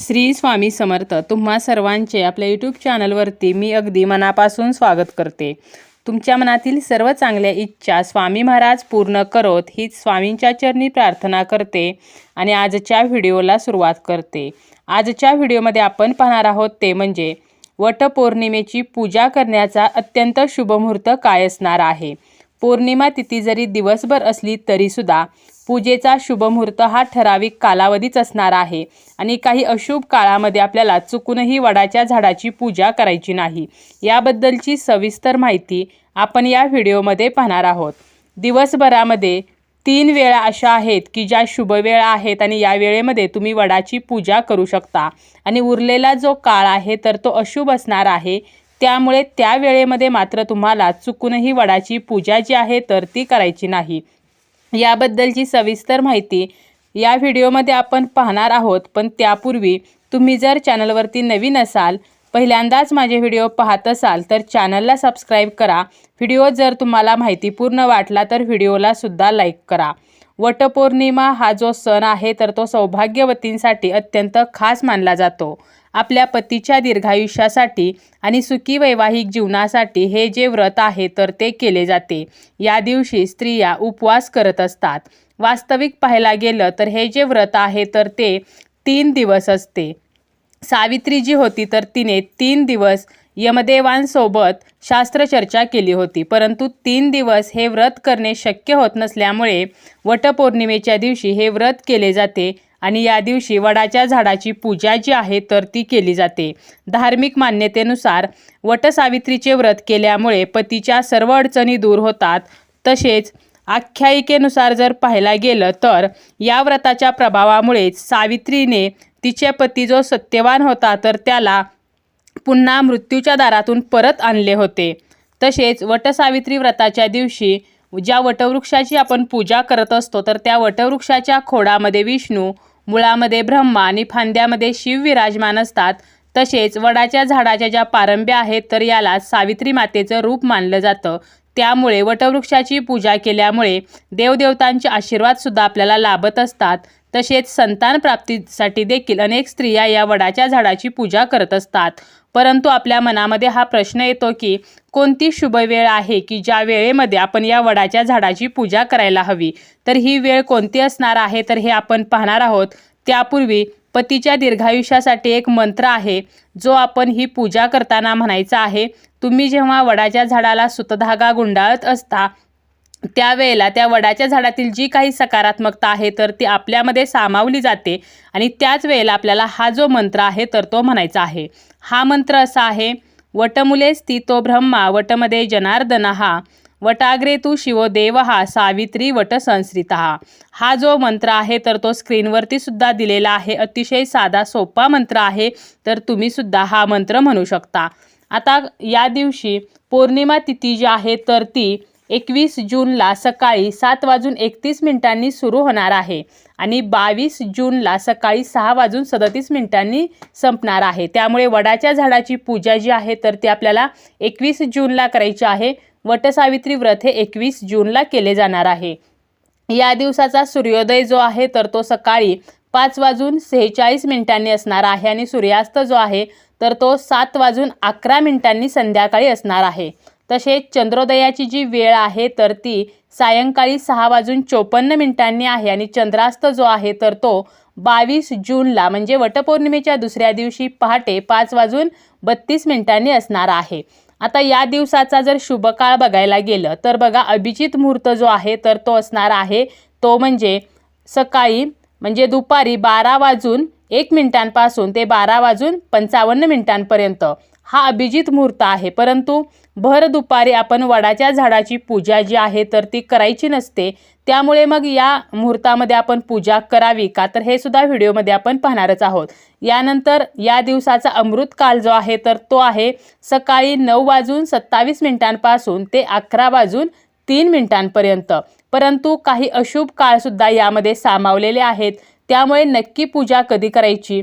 श्री स्वामी समर्थ तुम्हा सर्वांचे आपल्या यूट्यूब चॅनलवरती मी अगदी मनापासून स्वागत करते. तुमच्या मनातील सर्व चांगल्या इच्छा स्वामी महाराज पूर्ण करोत हीच स्वामींच्या चरणी प्रार्थना करते आणि आजच्या व्हिडिओला सुरुवात करते. आजच्या व्हिडिओमध्ये आपण पाहणार आहोत ते म्हणजे वटपौर्णिमेची पूजा करण्याचा अत्यंत शुभ मुहूर्त काय असणार आहे? पौर्णिमा तिथी जरी दिवसभर असली तरीसुद्धा पूजेचा शुभ मुहूर्त हा ठराविक कालावधीच असणार आहे. आणि काही अशुभ काळामध्ये आपल्याला चुकूनही वडाच्या झाडाची पूजा करायची नाही. याबद्दलची सविस्तर माहिती आपण या व्हिडिओमध्ये पाहणार आहोत. दिवसभरामध्ये तीन वेळा अशा आहेत की ज्या शुभ वेळा आहेत आणि या वेळेमध्ये तुम्ही वडाची पूजा करू शकता. आणि उरलेला जो काळ आहे तर तो अशुभ असणार आहे. त्यामुळे त्या वेळेमध्ये मात्र तुम्हाला चुकूनही वडाची पूजा जी आहे तर ती करायची नाही. याबद्दलची सविस्तर माहिती या व्हिडिओमध्ये आपण पाहणार आहोत. पण त्यापूर्वी तुम्ही जर चॅनलवरती नवीन असाल पहिल्यांदाच माझे व्हिडिओ पाहत असाल तर चॅनलला सबस्क्राईब करा. व्हिडिओ जर तुम्हाला माहितीपूर्ण वाटला तर व्हिडिओला सुद्धा लाईक करा. वटपौर्णिमा हा जो सण आहे तर तो सौभाग्यवतींसाठी अत्यंत खास मानला जातो. आपल्या पतीच्या दीर्घायुष्यासाठी आणि सुखी वैवाहिक जीवनासाठी हे जे व्रत आहे तर ते केले जाते. या दिवशी स्त्रिया उपवास करत असतात. वास्तविक पाहायला गेलं तर हे जे व्रत आहे तर ते तीन दिवस असते. सावित्री जी होती तर तिने तीन दिवस यमदेवांसोबत शास्त्रचर्चा केली होती. परंतु तीन दिवस हे व्रत करणे शक्य होत नसल्यामुळे वटपौर्णिमेच्या दिवशी हे व्रत केले जाते. आणि या दिवशी वडाच्या झाडाची पूजा जी आहे तर ती केली जाते. धार्मिक मान्यतेनुसार वटसावित्रीचे व्रत केल्यामुळे पतीच्या सर्व अडचणी दूर होतात. तसेच आख्यायिकेनुसार जर पाहायला गेलं तर या व्रताच्या प्रभावामुळेच सावित्रीने तिचे पती जो सत्यवान होता तर त्याला पुन्हा मृत्यूच्या दारातून परत आणले होते. तसेच वटसावित्री व्रताच्या दिवशी ज्या वटवृक्षाची आपण पूजा करत असतो तर त्या वटवृक्षाच्या खोडामध्ये विष्णू मुळामध्ये ब्रह्मा आणि फांद्यामध्ये शिव विराजमान असतात. तसेच वडाच्या झाडाच्या ज्या पारंब्या आहेत तर याला सावित्री मातेचं रूप मानलं जातं. त्यामुळे वटवृक्षाची पूजा केल्यामुळे देवदेवतांचे आशीर्वादसुद्धा आपल्याला लाभत असतात. तसेच संतान प्राप्तीसाठी देखील अनेक स्त्रिया या वडाच्या झाडाची पूजा करत असतात. परंतु आपल्या मनामध्ये हा प्रश्न येतो की कोणती शुभ वेळ आहे की ज्या वेळेमध्ये आपण या वडाच्या झाडाची पूजा करायला हवी? तर ही वेळ कोणती असणार आहे? तर हे आपण पाहणार आहोत. त्यापूर्वी पतीच्या दीर्घायुष्यासाठी एक मंत्र आहे जो आपण ही पूजा करताना म्हणायचा आहे तुम्ही जेव्हा वडाच्या झाडाला सुतधागा गुंडाळत असता त्यावेळेला त्या वडाच्या झाडातील जी काही सकारात्मकता आहे तर ती आपल्यामध्ये सामावली जाते. आणि त्याच वेळेला आपल्याला हा जो मंत्र आहे तर तो म्हणायचा आहे. हा मंत्र असा आहे वटमुले स्थितो ब्रह्मा वटमध्ये जनार्दन हा वटाग्रे तू शिवदेव हा सावित्री वट संस्कृत हा जो मंत्र आहे तर तो स्क्रीनवरती सुद्धा दिलेला आहे. अतिशय साधा सोपा मंत्र आहे तर तुम्ही सुद्धा हा मंत्र म्हणू शकता. आता या दिवशी पौर्णिमा तिथी जी आहे तर ती एकवीस जूनला सकाळी सात वाजून एकतीस मिनिटांनी सुरू होणार आहे आणि बावीस जूनला सकाळी सहा वाजून सदतीस मिनिटांनी संपणार आहे. त्यामुळे वडाच्या झाडाची पूजा जी आहे तर ती आपल्याला एकवीस जूनला करायची आहे. वटसावित्री व्रत हे एकवीस जूनला केले जाणार आहे. या दिवसाचा सूर्योदय जो आहे तर तो सकाळी पाच वाजून सेहेचाळीस मिनिटांनी असणार आहे आणि सूर्यास्त जो आहे तर तो सात वाजून अकरा मिनिटांनी संध्याकाळी असणार आहे. तसेच चंद्रोदयाची जी वेळ आहे तर ती सायंकाळी सहा वाजून चोपन्न मिनिटांनी आहे आणि चंद्रास्त जो आहे तर तो बावीस जूनला म्हणजे वटपौर्णिमेच्या दुसऱ्या दिवशी पहाटे पाच वाजून बत्तीस मिनिटांनी असणार आहे. आता या दिवसाचा जर शुभकाळ बघायला गेलं तर बघा अभिजित मुहूर्त जो आहे तर तो असणार आहे. तो म्हणजे सकाळी म्हणजे दुपारी बारा वाजून एक मिनिटांपासून ते बारा वाजून पंचावन्न मिनिटांपर्यंत. हा अभिजित मुहूर्त आहे. परंतु भर दुपारी आपण वडाच्या झाडाची पूजा जी आहे तर ती करायची नसते. त्यामुळे मग या मुहूर्तामध्ये आपण पूजा करावी का? तर हे सुद्धा व्हिडिओमध्ये आपण पाहणारच आहोत. यानंतर या दिवसाचा अमृत काल जो आहे तर तो आहे सकाळी नऊ वाजून सत्तावीस मिनिटांपासून ते अकरा वाजून तीन मिनिटांपर्यंत. परंतु काही अशुभ काळसुद्धा यामध्ये सामावलेले आहेत. त्यामुळे नक्की पूजा कधी करायची?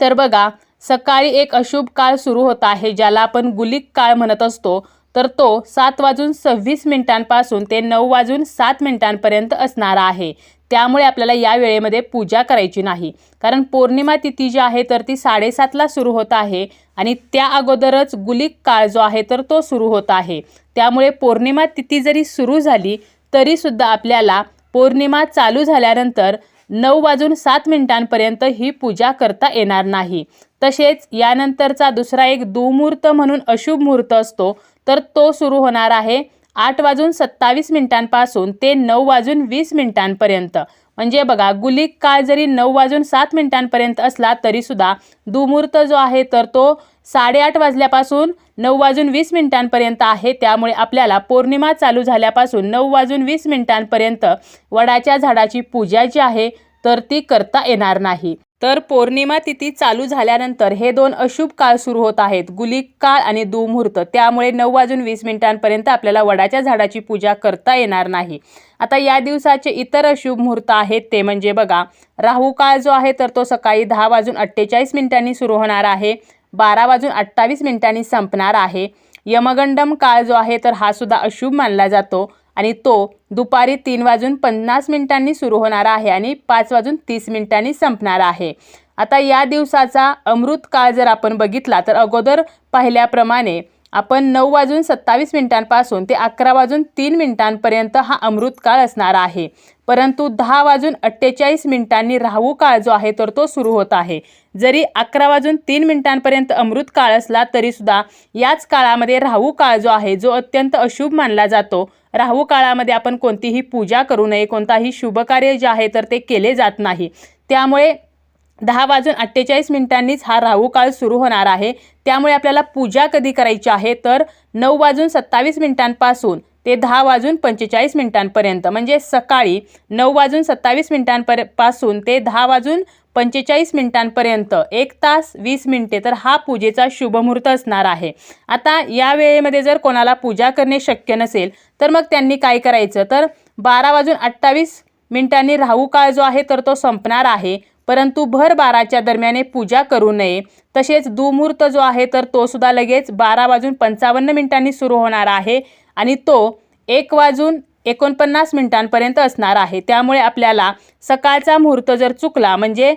तर बघा सकाळी एक अशुभ काळ सुरू होत आहे ज्याला आपण गुलिक काळ म्हणत असतो. तर तो सात वाजून सव्वीस मिनिटांपासून ते नऊ वाजून सात मिनिटांपर्यंत असणार आहे. त्यामुळे आपल्याला या वेळेमध्ये पूजा करायची नाही. कारण पौर्णिमा तिथी जी आहे तर ती साडेसातला सुरू होत आहे आणि त्या अगोदरच गुलिक काळ जो आहे तर तो सुरू होत आहे. त्यामुळे पौर्णिमा तिथी जरी सुरू झाली तरीसुद्धा आपल्याला पौर्णिमा चालू झाल्यानंतर नऊ वाजून सात मिनिटांपर्यंत ही पूजा करता येणार नाही. तसेच यानंतरचा दुसरा एक दुमुहूर्त म्हणून अशुभ मुहूर्त असतो तर तो सुरू होणार आहे आठ वाजून सत्तावीस मिनिटांपासून ते नऊ वाजून वीस मिनिटांपर्यंत. म्हणजे बघा गुलिक काळ जरी नऊ वाजून सात मिनिटांपर्यंत असला तरीसुद्धा दुमुहूर्त जो आहे तर तो साडेआठ वाजल्यापासून नऊ वाजून वीस मिनिटांपर्यंत आहे. त्यामुळे आपल्याला पौर्णिमा चालू झाल्यापासून नऊ वाजून वीस मिनिटांपर्यंत वडाच्या झाडाची पूजा जी आहे तर ती करता येणार नाही. तर पौर्णिमा तिथी चालू झाल्यानंतर हे दोन अशुभ काळ सुरू होत आहेत. गुलिक काळ आणि दुमुहूर्त. त्यामुळे नऊ वाजून वीस मिनिटांपर्यंत आपल्याला वडाच्या झाडाची पूजा करता येणार नाही. आता या दिवसाचे इतर अशुभ मुहूर्त आहेत ते म्हणजे बघा राहू काळ जो आहे तर तो सकाळी दहा वाजून अठ्ठेचाळीस मिनिटांनी सुरू होणार आहे बारा वाजून अठ्ठावीस मिनिटांनी संपणार आहे. यमगंडम काळ जो आहे तर हा सुद्धा अशुभ मानला जातो. आणि तो दुपारी तीन वाजून पन्नास मिनिटांनी सुरू होणार आहे आणि पाच वाजून तीस मिनिटांनी संपणार आहे. आता या दिवसाचा अमृत काळ जर आपण बघितला तर अगोदर पाहिल्याप्रमाणे आपण नऊ वाजून सत्तावीस मिनिटांपासून ते अकरा वाजून तीन मिनिटांपर्यंत हा अमृत काळ असणार आहे. परंतु दहा वाजून अठ्ठेचाळीस मिनिटांनी राहू काळ जो आहे तर तो सुरू होत आहे. जरी अकरा वाजून तीन मिनिटांपर्यंत अमृत काळ असला तरीसुद्धा याच काळामध्ये राहू काळ जो आहे जो अत्यंत अशुभ मानला जातो. राहू काळामध्ये आपण कोणतीही पूजा करू नये कोणताही शुभकार्य जे आहे तर ते केले जात नाही. त्यामुळे दहा वाजून अठ्ठेचाळीस मिनिटांनीच हा राहू काळ सुरू होणार आहे. त्यामुळे आपल्याला पूजा कधी करायची आहे? तर नऊ वाजून सत्तावीस मिनिटांपासून ते दहा वाजून पंचेचाळीस मिनिटांपर्यंत. म्हणजे सकाळी नऊ वाजून सत्तावीस मिनिटांपरपासून ते दहा वाजून पंचेचाळीस मिनिटांपर्यंत एक तास वीस मिनिटे तर हा पूजेचा शुभमुहूर्त असणार आहे. आता या वेळेमध्ये जर कोणाला पूजा करणे शक्य नसेल तर मग त्यांनी काय करायचं? तर बारा वाजून अठ्ठावीस मिनिटांनी राहू काळ जो आहे तर तो संपणार आहे. परंतु भर बाराच्या दरम्याने पूजा करू नये. तसेच दुमुहूर्त जो आहे तर तो सुद्धा लगेच बारा वाजून पंचावन्न मिनिटांनी सुरू होणार आहे आणि तो एक वाजून एकोणपन्नास मिनिटांपर्यंत असणार आहे. त्यामुळे आपल्याला सकाळचा मुहूर्त जर चुकला म्हणजे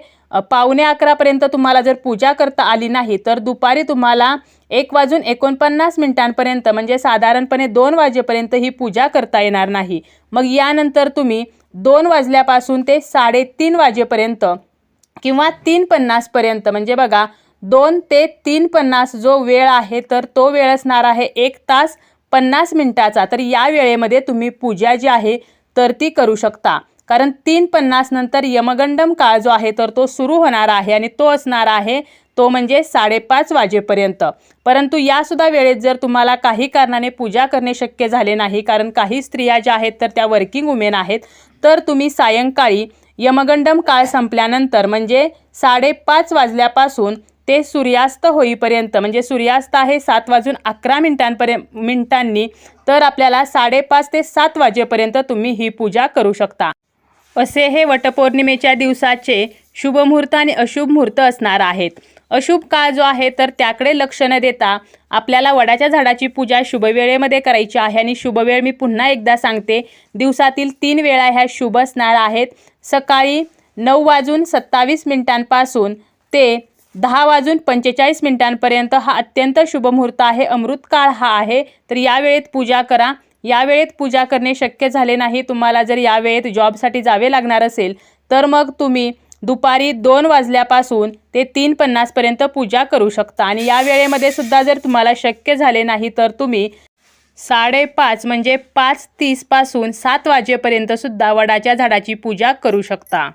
पावणे अकरापर्यंत तुम्हाला जर पूजा करता आली नाही तर दुपारी तुम्हाला एक वाजून एकोणपन्नास मिनिटांपर्यंत म्हणजे साधारणपणे दोन वाजेपर्यंत ही पूजा करता येणार नाही. मग यानंतर तुम्ही दोन वाजल्यापासून ते साडेतीन वाजेपर्यंत किंवा तीन पन्नासपर्यंत म्हणजे बघा दोन ते तीन पन्नास जो वेळ आहे तर तो वेळ असणार आहे एक तास पन्नास मिनिटाचा. तर या वेळेमध्ये तुम्ही पूजा जी आहे तर ती करू शकता. कारण तीन पन्नास नंतर यमगंडम काळ जो आहे तर तो सुरू होणार आहे आणि तो असणार आहे तो म्हणजे साडेपाच वाजेपर्यंत. परंतु यासुद्धा वेळेत जर तुम्हाला काही कारणाने पूजा करणे शक्य झाले नाही कारण काही स्त्रिया ज्या आहेत तर त्या वर्किंग वुमेन आहेत तर तुम्ही सायंकाळी यमगंडम काळ संपल्यानंतर म्हणजे साडेपाच वाजल्यापासून ते सूर्यास्त होईपर्यंत म्हणजे सूर्यास्त आहे सात वाजून अकरा मिनिटांपर्यंत मिनिटांनी तर आपल्याला साडेपाच ते सात वाजेपर्यंत तुम्ही ही पूजा करू शकता. असे हे वटपौर्णिमेच्या दिवसाचे शुभ मुहूर्त आणि अशुभ मुहूर्त असणार आहेत. अशुभ काळ जो आहे तर त्याकडे लक्ष न देता आपल्याला वडाच्या झाडाची पूजा शुभवेळेमध्ये करायची आहे. आणि शुभवेळ मी पुन्हा एकदा सांगते. दिवसातील तीन वेळा ह्या शुभ असणार आहेत. सकाळी नऊ वाजून सत्तावीस मिनिटांपासून ते दहा वाजून पंचेचाळीस मिनिटांपर्यंत हा अत्यंत शुभ मुहूर्त आहे. अमृत काळ हा आहे. तर या वेळेत पूजा करा. या वेळेत पूजा करणे शक्य झाले नाही. तुम्हाला जर या वेळेत जॉबसाठी जावे लागणार असेल तर मग तुम्ही दुपारी दोन वाजल्यापासून ते तीन पन्नासपर्यंत पूजा करू शकता. आणि या वेळेमध्ये सुद्धा जर तुम्हाला शक्य झाले नाही तर तुम्ही साडेपाच म्हणजे पाच तीसपासून सात वाजेपर्यंत सुद्धा वडाच्या झाडाची पूजा करू शकता.